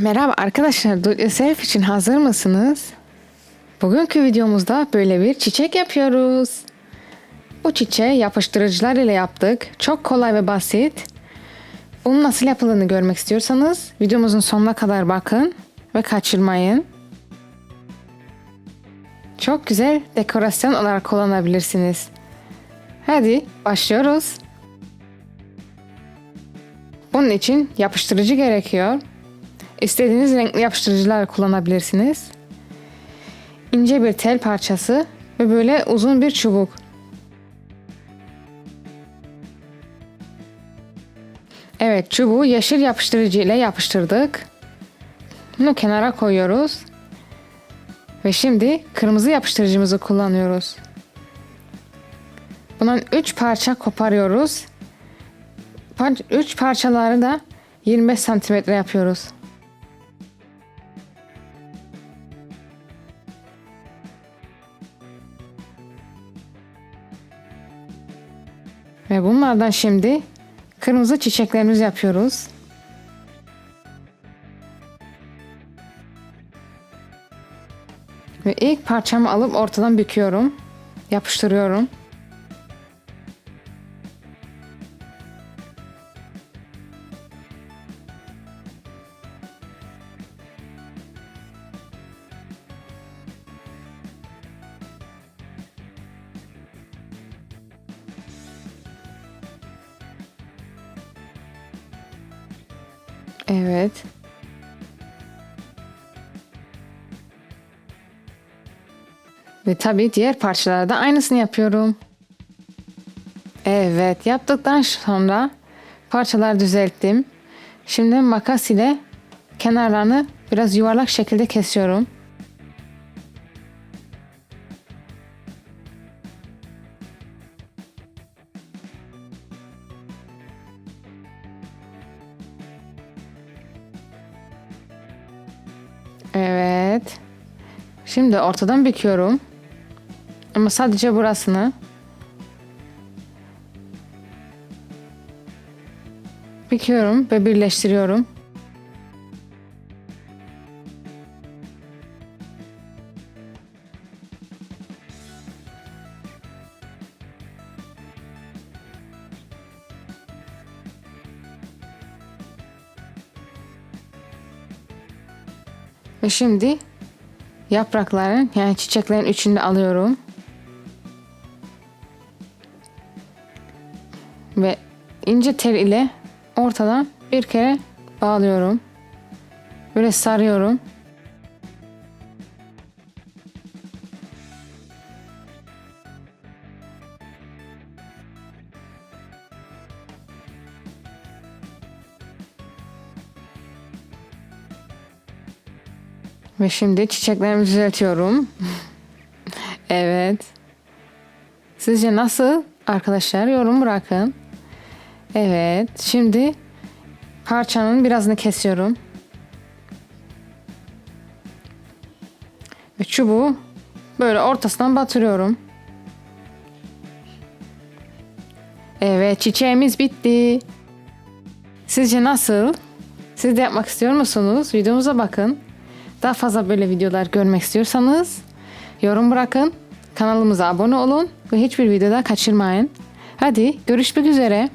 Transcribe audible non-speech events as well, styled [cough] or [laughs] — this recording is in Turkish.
Merhaba arkadaşlar, Yourself için hazır mısınız? Bugünkü videomuzda böyle bir çiçek yapıyoruz. Bu çiçeği yapıştırıcılar ile yaptık. Çok kolay ve basit. Bunun nasıl yapıldığını görmek istiyorsanız videomuzun sonuna kadar bakın ve kaçırmayın. Çok güzel dekorasyon olarak kullanabilirsiniz. Hadi başlıyoruz. Bunun için yapıştırıcı gerekiyor. İstediğiniz renkli yapıştırıcılar kullanabilirsiniz. İnce bir tel parçası ve böyle uzun bir çubuk. Evet çubuğu yeşil yapıştırıcı ile yapıştırdık. Bunu kenara koyuyoruz. Ve şimdi kırmızı yapıştırıcımızı kullanıyoruz. Bundan 3 parça koparıyoruz. 3 parçaları da 25 santimetre yapıyoruz. Ve bunlardan şimdi kırmızı çiçeklerimizi yapıyoruz. Ve ilk parçamı alıp ortadan büküyorum. Yapıştırıyorum. Evet. Ve tabii diğer parçalarda aynısını yapıyorum. Evet, yaptıktan sonra parçalar düzelttim. Şimdi makas ile kenarlarını biraz yuvarlak şekilde kesiyorum. Evet. Şimdi ortadan büküyorum. Ama sadece burasını. Büküyorum ve birleştiriyorum. Ve şimdi yaprakların yani çiçeklerin üçünü alıyorum. Ve ince tel ile ortadan bir kere bağlıyorum. Böyle sarıyorum. Ve şimdi çiçeklerimi düzeltiyorum. [laughs] evet. Sizce nasıl arkadaşlar? Yorum bırakın. Evet. Şimdi parçanın birazını kesiyorum. Ve çubuğu böyle ortasından batırıyorum. Evet çiçeğimiz bitti. Sizce nasıl? Siz de yapmak istiyor musunuz? Videomuza bakın. Daha fazla böyle videolar görmek istiyorsanız yorum bırakın. Kanalımıza abone olun ve hiçbir videoda kaçırmayın. Hadi görüşmek üzere.